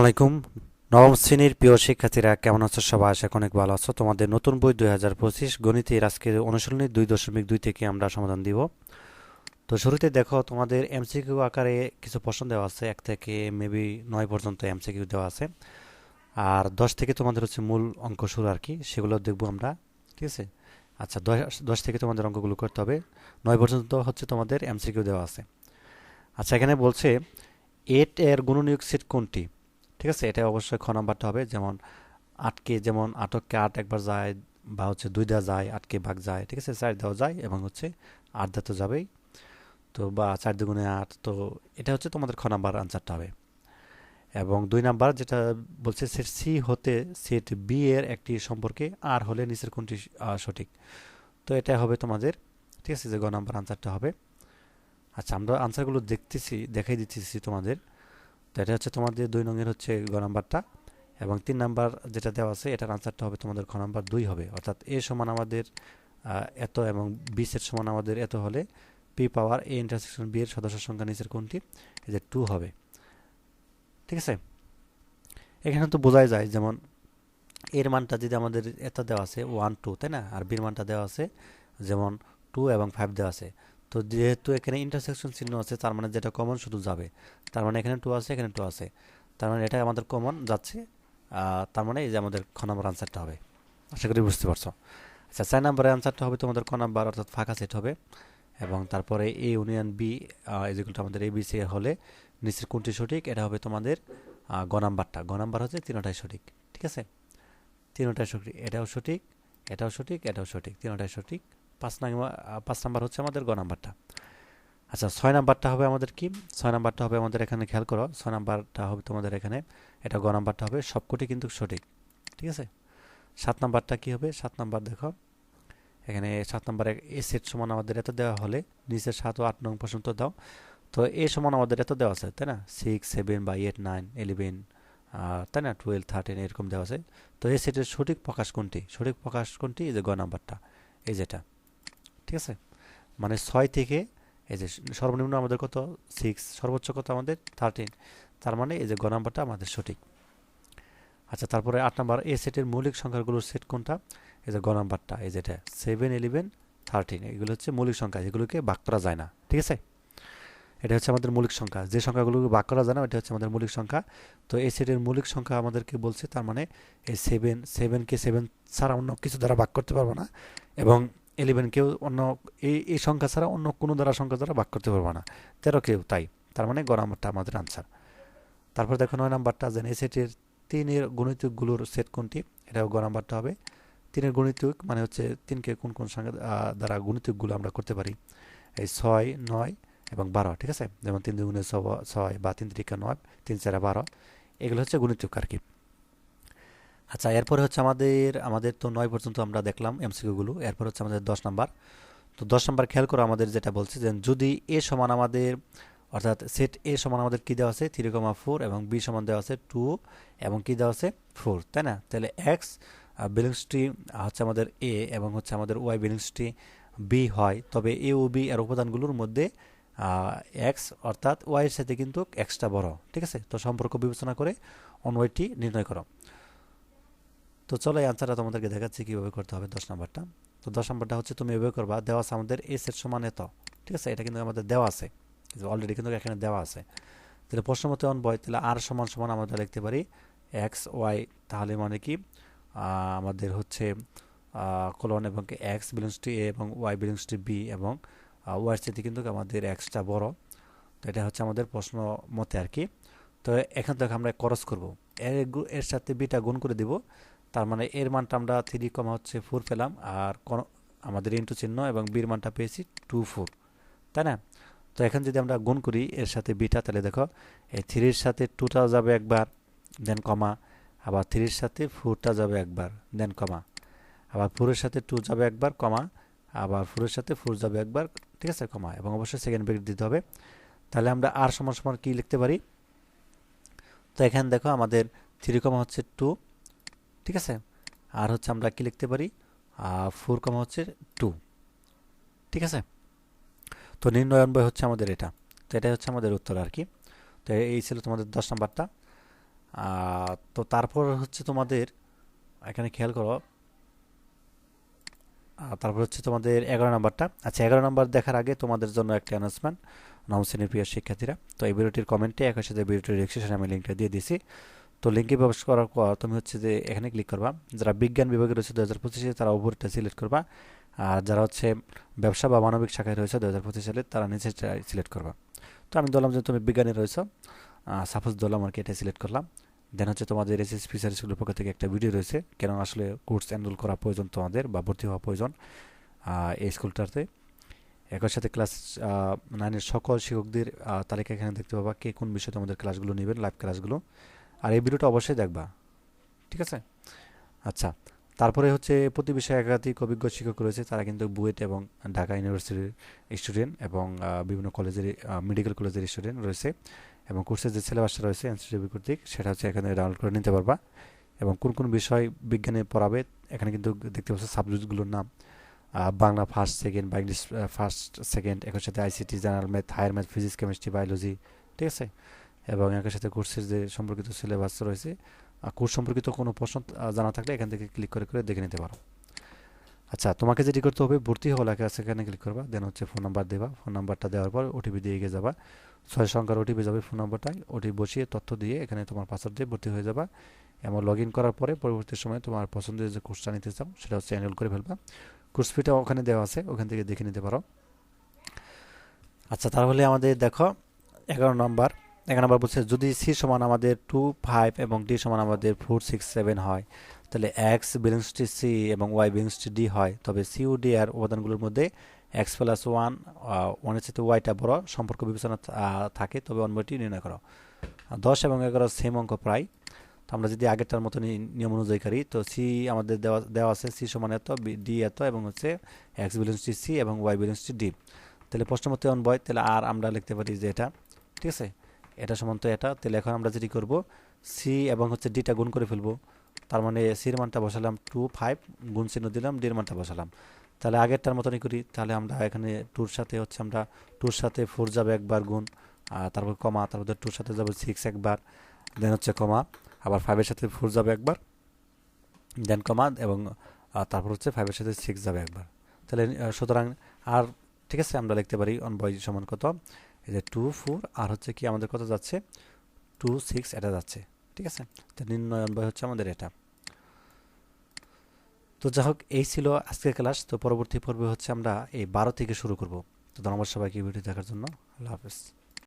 আলাইকুম। নবম শ্রেণির প্রিয় শিক্ষার্থীরা, কেমন আছো সবাই? আশা অনেক ভালো আছো। তোমাদের নতুন বই দুই হাজার পঁচিশ গণিতের আজকের অনুশীলনী দুই দশমিক দুই থেকে আমরা সমাধান দিব। তো শুরুতে দেখো, তোমাদের এমসিকিউ আকারে কিছু প্রশ্ন দেওয়া আছে। এক থেকে মেবি নয় পর্যন্ত এমসিকিউ দেওয়া আছে। আর দশ থেকে তোমাদের হচ্ছে মূল অঙ্ক শুরু আর কি, সেগুলো দেখব আমরা। ঠিক আছে? আচ্ছা দশ দশ থেকে তোমাদের অঙ্কগুলো করতে হবে। নয় পর্যন্ত হচ্ছে তোমাদের এমসিকিউ দেওয়া আছে। আচ্ছা এখানে বলছে, এট এর গুণনীয়ক সিট কোনটি? ঠিক আছে এটা অবশ্যই খ নাম্বারটা হবে। যেমন আটকে যেমন আটককে আট একবার যায় বা হচ্ছে দুই দেওয়া যায় আটকে ভাগ যায়, ঠিক আছে, চার দেওয়া যায় এবং হচ্ছে আট দেওয়া তো যাবেই। তো বা চার দুগুণে আট, তো এটা হচ্ছে তোমাদের খ নাম্বার আনসারটা হবে। এবং দুই নাম্বার যেটা বলছে, সেট সি হতে সেট বি এর একটি সম্পর্কে আর হলে নিচের কোনটি সঠিক। তো এটা হবে তোমাদের, ঠিক আছে, যে গ নাম্বার আনসারটা হবে। আচ্ছা আমরা আনসারগুলো দেখতেছি, দেখাই দিতেছি তোমাদের। তো এটা হচ্ছে তোমাদের দুই নঙের হচ্ছে গ নাম্বারটা এবং তিন নাম্বার যেটা দেওয়া আছে, এটার আনসারটা হবে তোমাদের খ নাম্বার দুই হবে। অর্থাৎ এ সমান আমাদের এত এবং বি সেট সমান আমাদের এত হলে P power A intersection B এর সদস্য সংখ্যা নিচের কোনটি? এই যে টু হবে। ঠিক আছে? এখানে তো বোঝাই যায়, যেমন এর মানটা যদি আমাদের এত দেওয়া আছে ওয়ান টু তাই না? আর বির মানটা দেওয়া আছে, যেমন টু এবং ফাইভ দেওয়া আছে। তো যেহেতু এখানে ইন্টারসেকশন চিহ্ন আছে, তার মানে যেটা কমন শুধু যাবে। তার মানে এখানে টু আছে, এখানে টু আছে। তার মানে এটা আমাদের কমন যাচ্ছে। তার মানে এই যে আমাদের খ নম্বর আনসারটা হবে। আশা করি বুঝতে পারছ। আচ্ছা চার নম্বরের আনসারটা হবে তোমাদের ক নাম্বার অর্থাৎ ফাঁকা সেট হবে। এবং তারপরে এ ইউনিয়ন বি যেগুলো আমাদের এ বি সি হলে নিচের কোনটি সঠিক? এটা হবে তোমাদের গ নাম্বারটা গ নাম্বার হচ্ছে তিনটাই সঠিক। ঠিক আছে? তিনটাই সঠিক। এটাও সঠিক এটাও সঠিক এটাও সঠিক, তিনটাই সঠিক। পাঁচ নাম্বার পাঁচ নাম্বার হচ্ছে আমাদের গ নাম্বারটা। আচ্ছা ছয় নাম্বারটা হবে আমাদের কি? ছয় নাম্বারটা হবে আমাদের এখানে খেয়াল করো, ছয় নাম্বারটা হবে তোমাদের এখানে, এটা গ নাম্বারটা হবে, সবকটি কিন্তু সঠিক, ঠিক আছে? সাত নাম্বারটা কি হবে? সাত নাম্বার দেখো, এখানে সাত নাম্বারে এ সেট সমান আমাদের এত দেওয়া হলে নিচের সাত ও আট নং পর্যন্ত দাও, তো এ সমান আমাদের এত দেওয়া আছে, তাই না? সিক্স সেভেন বা এইট নাইন ইলেভেন তাই না? টুয়েলভ থার্টিন এরকম দেওয়া আছে, তো এই সেটের সঠিক প্রকাশ কোনটি? সঠিক প্রকাশ কোনটি? এই যে গ নাম্বারটা, এই যেটা। ঠিক আছে? মানে ছয় থেকে, এই যে সর্বনিম্ন আমাদের কত? সিক্স সর্বোচ্চ কত আমাদের? থার্টিন তার মানে এই যে গ নাম্বারটা আমাদের সঠিক। আচ্ছা তারপরে আট নাম্বার, এ সেটের মৌলিক সংখ্যাগুলোর সেট কোনটা? এই যে গ নাম্বারটা, এই যেটা সেভেন ইলেভেন থার্টিন এগুলো হচ্ছে মৌলিক সংখ্যা, যেগুলোকে ভাগ করা যায় না, ঠিক আছে? এটা হচ্ছে আমাদের মৌলিক সংখ্যা, যে সংখ্যাগুলোকে ভাগ করা যায় না, এটা হচ্ছে আমাদের মৌলিক সংখ্যা। তো এই সেটের মৌলিক সংখ্যা আমাদেরকে বলছে, তার মানে এই সেভেন সেভেনকে সেভেন ছাড়া অন্য কিছু দ্বারা ভাগ করতে পারব না। এবং ইলেভেনকেও অন্য এই এই সংখ্যা ছাড়া অন্য কোনো দ্বারা সংখ্যা দ্বারা ভাগ করতে পারব না। তেরোকেও তাই। তার মানে গ নাম্বারটা আমাদের আনসার তারপর দেখো নয় নাম্বারটা যেন এই সেটের তিনের গণিতগুলোর সেট কোনটি? এটাও গ নাম্বারটা হবে। তিনের গণিতক মানে হচ্ছে তিনকে কোন কোন সংখ্যা দ্বারা গণিতকগুলো আমরা করতে পারি? এই ছয়, নয় এবং বারো, ঠিক আছে? যেমন তিন দুগুণে ছয় বা তিন তিরিকা নয়, তিন চারা বারো। এগুলো হচ্ছে গণিতক আর কি। আচ্ছা এরপরে হচ্ছে আমাদের আমাদের তো নয় পর্যন্ত আমরা দেখলাম এমসিকিউগুলো। এরপর হচ্ছে আমাদের দশ নাম্বার। তো দশ নাম্বার খেয়াল করো আমাদের যেটা বলছে যে যদি এ সমান আমাদের, অর্থাৎ সেট এ সমান আমাদের কী দেওয়া আছে? থ্রি কমা ফোর এবং বি সমান দেওয়া আছে টু এবং কী দেওয়া আছে? ফোর, তাই না? তাহলে এক্স বিলিংসটি হচ্ছে আমাদের এ এবং হচ্ছে আমাদের ওয়াই বিলিংসটি বি হয়। তবে এ ও বি এর উপাদানগুলোর মধ্যে এক্স অর্থাৎ ওয়াইয়ের সাথে কিন্তু এক্সটা বড়, ঠিক আছে? তো সম্পর্ক বিবেচনা করে অন ওয়াইটি নির্ণয় করো। তো চলো এই আনসারটা তোমাদেরকে দেখাচ্ছি কীভাবে করতে হবে দশ নম্বরটা। তো দশ নম্বরটা হচ্ছে তুমি এভাবে করবা, দেওয়া আছে আমাদের এ সেট সমান এত, ঠিক আছে? এটা কিন্তু আমাদের দেওয়া আছে। অলরেডি কিন্তু এখানে দেওয়া আছে। তাহলে প্রশ্ন মতো অন বয় তাহলে আর সমান সমান আমরা লিখতে পারি এক্স ওয়াই তাহলে মানে কি? আমাদের হচ্ছে কলন এবং এক্স বিলংস টু এ এবং ওয়াই বিলংস টু বি এবং ওয়াইয়ের সাথে কিন্তু আমাদের এক্সটা বড়। তো এটা হচ্ছে আমাদের প্রশ্ন মতে আর কি। তো এখান থেকে আমরা করস করব। এর এর সাথে বিটা গুণ করে দিব। তার মানে এর মানটা আমরা থ্রি কমা হচ্ছে ফোর পেলাম, আর কোন আমাদের ইন্টু চিহ্ন এবং বির মানটা পেয়েছি টু ফোর তাই না? তো এখন যদি আমরা গুণ করি, এর সাথে বিটা তাহলে দেখো, এই থ্রির সাথে টুটা যাবে একবার দেন কমা আবার থ্রির সাথে ফোরটা যাবে একবার দেন কমা আবার ফোরের সাথে টু যাবে একবার কমা আবার ফোরের সাথে ফোর যাবে একবার, ঠিক আছে কমা এবং অবশ্যই সেকেন্ড ব্রেক দিতে হবে। তাহলে আমরা আর সমান সমান কী লিখতে পারি? তো এখানে দেখো আমাদের থ্রি কমা হচ্ছে টু ঠিক আছে? আর হচ্ছে আমরা কি লিখতে পারি? ফোর কমা হচ্ছে টু ঠিক আছে? তো নির্ণয়ন বই হচ্ছে আমাদের এটা। তো এটাই হচ্ছে আমাদের উত্তর আর কি। তো এই ছিল তোমাদের দশ নম্বরটা। তো তারপর হচ্ছে তোমাদের, এখানে খেয়াল করো। তারপর হচ্ছে তোমাদের এগারো নাম্বারটা। আচ্ছা এগারো নাম্বার দেখার আগে তোমাদের জন্য একটা অ্যানাউন্সমেন্ট নবম শ্রেণির প্রিয় শিক্ষার্থীরা। তো এই ভিডিওটির কমেন্টে একই সাথে ভিডিওটির রেজিস্ট্রেশন আমি লিঙ্কটা দিয়ে দিছি তো লিঙ্কে প্রবেশ করার পর তুমি হচ্ছে যে এখানে ক্লিক করবা। যারা বিজ্ঞান বিভাগে রয়েছে দু হাজার পঁচিশে তারা উপরটা সিলেক্ট করবা। আর যারা হচ্ছে ব্যবসা বা মানবিক শাখায় রয়েছে দু হাজার পঁচিশ সালে তারা নিচে সিলেক্ট করবা। তো আমি ধরলাম যে তুমি বিজ্ঞানে রয়েছো সাপোজ ধরলাম আর কি এটা সিলেক্ট করলাম। দেন হচ্ছে তোমাদের এসএস ফিচার স্কুলের পক্ষ থেকে একটা ভিডিও রয়েছে কেন আসলে কোর্স এনরোল করা প্রয়োজন তোমাদের বা ভর্তি হওয়া প্রয়োজন এই স্কুলটাতে একই সাথে ক্লাস নাইনের সকল শিক্ষকদের তালিকা এখানে দেখতে পাবা কে কোন বিষয়ে তোমাদের ক্লাসগুলো নেবেন লাইভ ক্লাসগুলো আর এই ভিডিওটা অবশ্যই দেখবা। ঠিক আছে? আচ্ছা তারপরে হচ্ছে প্রতি বিষয়ে একাধিক অভিজ্ঞ শিক্ষক রয়েছে, তারা কিন্তু বুয়েট এবং ঢাকা ইউনিভার্সিটির স্টুডেন্ট এবং বিভিন্ন কলেজের মেডিকেল কলেজের স্টুডেন্ট রয়েছে এবং কোর্সের যে সিলেবাসটা রয়েছে এনসিটিভি কর্তৃক, সেটা হচ্ছে এখানে ডাউনলোড করে নিতে পারবা এবং কোন কোন বিষয় বিজ্ঞানে পড়াবে, এখানে কিন্তু দেখতে পাচ্ছ সাবজেক্টগুলোর নাম বাংলা ফার্স্ট সেকেন্ড বা ইংলিশ ফার্স্ট সেকেন্ড একই সাথে ICT general math higher math physics chemistry biology ঠিক আছে? এবং একই সাথে কোর্সের যে সম্পর্কিত সিলেবাস রয়েছে আর কোর্স সম্পর্কিত কোনো প্রশ্ন জানা থাকলে এখান থেকে ক্লিক করে করে দেখে নিতে পারো। আচ্ছা তোমাকে যেটি করতে হবে, ভর্তি হওয়া লেখা আছে এখানে ক্লিক করবা দেন হচ্ছে ফোন নাম্বার দেবা ফোন নাম্বারটা দেওয়ার পর ওটিপি দিয়ে এগিয়ে যাবা। ছয় সংখ্যার ওটিপি যাবে ফোন নাম্বারটাই ওটিপি বসিয়ে তথ্য দিয়ে এখানে তোমার পাসওয়ার্ড দিয়ে ভর্তি হয়ে যাবা। এবং লগ করার পরে পরবর্তী সময়ে তোমার পছন্দের যে কোর্সটা নিতে চাও, সেটা হচ্ছে এনরোল করে ফেলবা। কোর্স ফিটা ওখানে দেওয়া আছে, ওখান থেকে দেখে নিতে পারো। আচ্ছা তাহলে আমাদের দেখো, এগারো নম্বর এগারো নম্বর বলছে, যদি সি সমান আমাদের টু ফাইভ এবং ডি সমান আমাদের ফোর সিক্স সেভেন হয়, তাহলে এক্স বিলিংস টু সি এবং ওয়াই বিলিংস টু ডি হয়। তবে সি ও ডি আর উপাদানগুলোর মধ্যে এক্স প্লাস ওয়ান ওয়ানের সাথে ওয়াইটা বড় সম্পর্ক বিবেচনা থাকে, তবে অন্যটি নির্ণয় করো। দশ এবং এগারো সেম অঙ্ক প্রায়। তো আমরা যদি আগেরটার মতো নিয়ম অনুযায়ী করি, তো সি আমাদের দেওয়া দেওয়া আছে সি সমান এত ডি এত এবং হচ্ছে এক্স বিলিংস টু সি এবং ওয়াই বিলিংস টু ডি তাহলে প্রশ্নমতে অন বয় তাহলে আর আমরা লিখতে পারি যে এটা, ঠিক আছে? এটা সমান তো এটা, তাহলে এখন আমরা যেটি করব সি এবং হচ্ছে ডিটা গুণ করে ফেলব। তার মানে সির মানটা বসালাম টু ফাইভ গুণ চিহ্ন দিলাম ডির মানটা বসালাম। তাহলে আগেরটার মতনই করি, তাহলে আমরা এখানে টুর সাথে হচ্ছে আমরা টুর সাথে ফোর যাবে একবার গুণ তারপর কমা, তারপর টুর সাথে যাবে সিক্স একবার দেন হচ্ছে কমা, আবার ফাইভের সাথে ফোর যাবে একবার দেন কমা, এবং তারপর হচ্ছে ফাইভের সাথে সিক্স যাবে একবার। তাহলে সুতরাং, আর ঠিক আছে, আমরা লিখতে পারি অন বয় সমান কত? যে টু ফোর আর হচ্ছে কি আমাদের কত যাচ্ছে? টু সিক্স এটা যাচ্ছে, ঠিক আছে? তো নির্ণয় অন বয় হচ্ছে আমাদের এটা। তো যাই হোক, এই ছিল আজকের ক্লাস। তো পরবর্তী পর্বে হচ্ছে আমরা এই বারো থেকে শুরু করব। তো ধন্যবাদ সবাইকে ভিডিও দেখার জন্য। আল্লাহ হাফেজ।